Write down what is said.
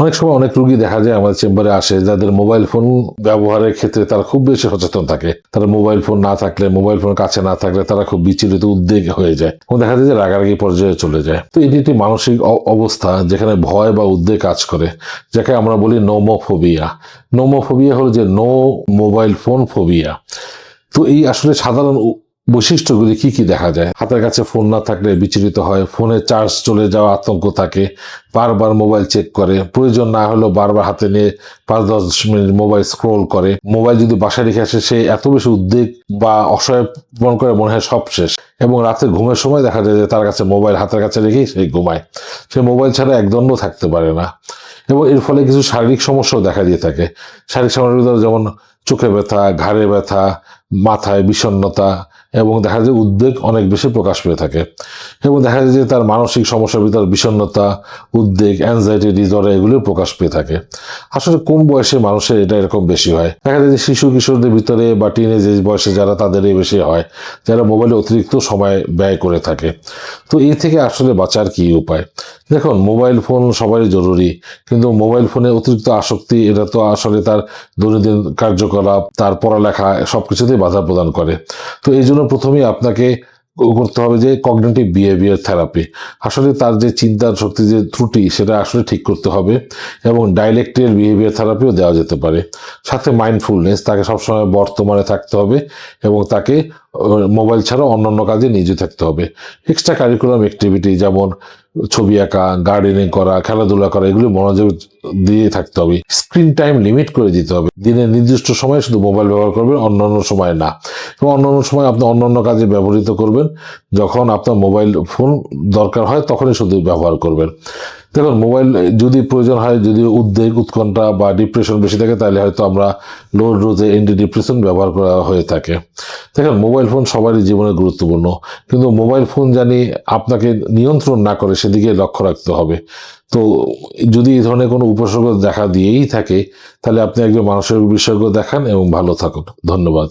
অনেক সময় অনেক রুগী দেখা যায় আমাদের চেম্বারে আসে, যাদের মোবাইল ফোন ব্যবহারের ক্ষেত্রে তারা খুব বেশি সচেতন থাকে। তারা মোবাইল ফোন না থাকলে মোবাইল ফোন কাছে না থাকলে তারা খুব বিচলিত, উদ্বেগ হয়ে যায়। এবং দেখা যায় যে রাগারাগি পর্যায়ে চলে যায়। তো এটি একটি মানসিক অবস্থা যেখানে ভয় বা উদ্বেগ কাজ করে, যাকে আমরা বলি নোমোফোবিয়া নোমোফোবিয়া হলো যে নো মোবাইল ফোন ফোবিয়া তো এই আসলে সাধারণ বৈশিষ্ট্যগুলি কি কি দেখা যায়? হাতের কাছে ফোন না থাকলে বিচলিত হয়, ফোনে চার্জ চলে যাওয়া আতঙ্ক থাকে, বারবার মোবাইল চেক করে, প্রয়োজন না হলেও বারবার হাতে নিয়ে পাঁচ দশ মিনিট মোবাইল স্ক্রোল করে। মোবাইল যদি বাসায় রেখে আসে, সে এত বেশি উদ্বেগ বা অসহায় করে মনে হয় সব শেষ। এবং রাতে ঘুমের সময় দেখা যায় যে তার কাছে মোবাইল হাতের কাছে রেখেই সে ঘুমায়। সে মোবাইল ছাড়া একদণ্ড থাকতে পারে না। এবং এর ফলে কিছু শারীরিক সমস্যাও দেখা দিয়ে থাকে। শারীরিক সমস্যার যেমন চোখে ব্যথা, ঘাড়ে ব্যথা, মাথায় বিষণ্ণতা এবং দেখা যায় উদ্বেগ অনেক বেশি প্রকাশ পেয়ে থাকে। এবং দেখা যায় যে তার মানসিক সমস্যার ভিতর বিষণ্ণতা, উদ্বেগ অ্যাংজাইটি ডিজর্ডার এগুলো প্রকাশ পেয়ে থাকে। আসলে কোন বয়সে মানুষের এটা এরকম বেশি হয়। দেখা যায় যে শিশু কিশোরদের ভিতরে বা টিনেজ বয়সে যারা তাদেরই বেশি হয়, যারা মোবাইলে অতিরিক্ত সময় ব্যয় করে থাকে। তো এই থেকে আসলে বাঁচার কি উপায়? দেখুন মোবাইল ফোন সবারই জরুরি, কিন্তু মোবাইল ফোনে অতিরিক্ত আসক্তি, এটা তো আসলে তার দৈনন্দিন কার্যকলাপ, তার পড়ালেখা সব কিছুতেই বাধা প্রদান করে। তো এই জন্য প্রথমেই আপনাকে করতে হবে যে কগনেটিভ বিহেভিয়ার থেরাপি আসলে তার যে চিন্তার শক্তি, যে ত্রুটি, সেটা আসলে ঠিক করতে হবে এবং ডাইলেক্টের বিহেভিয়ার থেরাপিও দেওয়া যেতে পারে। সাথে মাইন্ডফুলনেস তাকে সবসময় বর্তমানে থাকতে হবে এবং তাকে মোবাইল ছাড়াও অন্যান্য কাজে নিয়োজিত থাকতে হবে। এক্সট্রা কারিকুলাম অ্যাক্টিভিটি যেমন ছবি আঁকা গার্ডেনিং করা, খেলাধুলা করা, এগুলো মনোযোগ দিয়ে থাকতে হবে। স্ক্রিন টাইম লিমিট করে দিতে হবে। দিনের নির্দিষ্ট সময় শুধু মোবাইল ব্যবহার করবেন, অন্যান্য সময় না। এবং অন্যান্য সময় আপনি অন্যান্য কাজে ব্যবহৃত করবেন। যখন আপনার মোবাইল ফোন দরকার হয়, তখনই শুধু ব্যবহার করবেন। দেখুন, মোবাইল যদি প্রয়োজন হয়, যদি উদ্বেগ, উৎকণ্ঠা বা ডিপ্রেশন বেশি থাকে, তাহলে হয়তো আমরা লো ডোজে এন্টি ডিপ্রেশন ব্যবহার করা হয়ে থাকে। দেখুন, মোবাইল ফোন সবারই জীবনে গুরুত্বপূর্ণ। কিন্তু মোবাইল ফোন জানি আপনাকে নিয়ন্ত্রণ না করে সেদিকে লক্ষ্য রাখতে হবে। তো, যদি এই ধরনের কোনো উপসর্গ দেখা দিয়েই থাকে, তাহলে আপনি একজন মানুষের বিশেষজ্ঞ দেখান এবং ভালো থাকুন। ধন্যবাদ।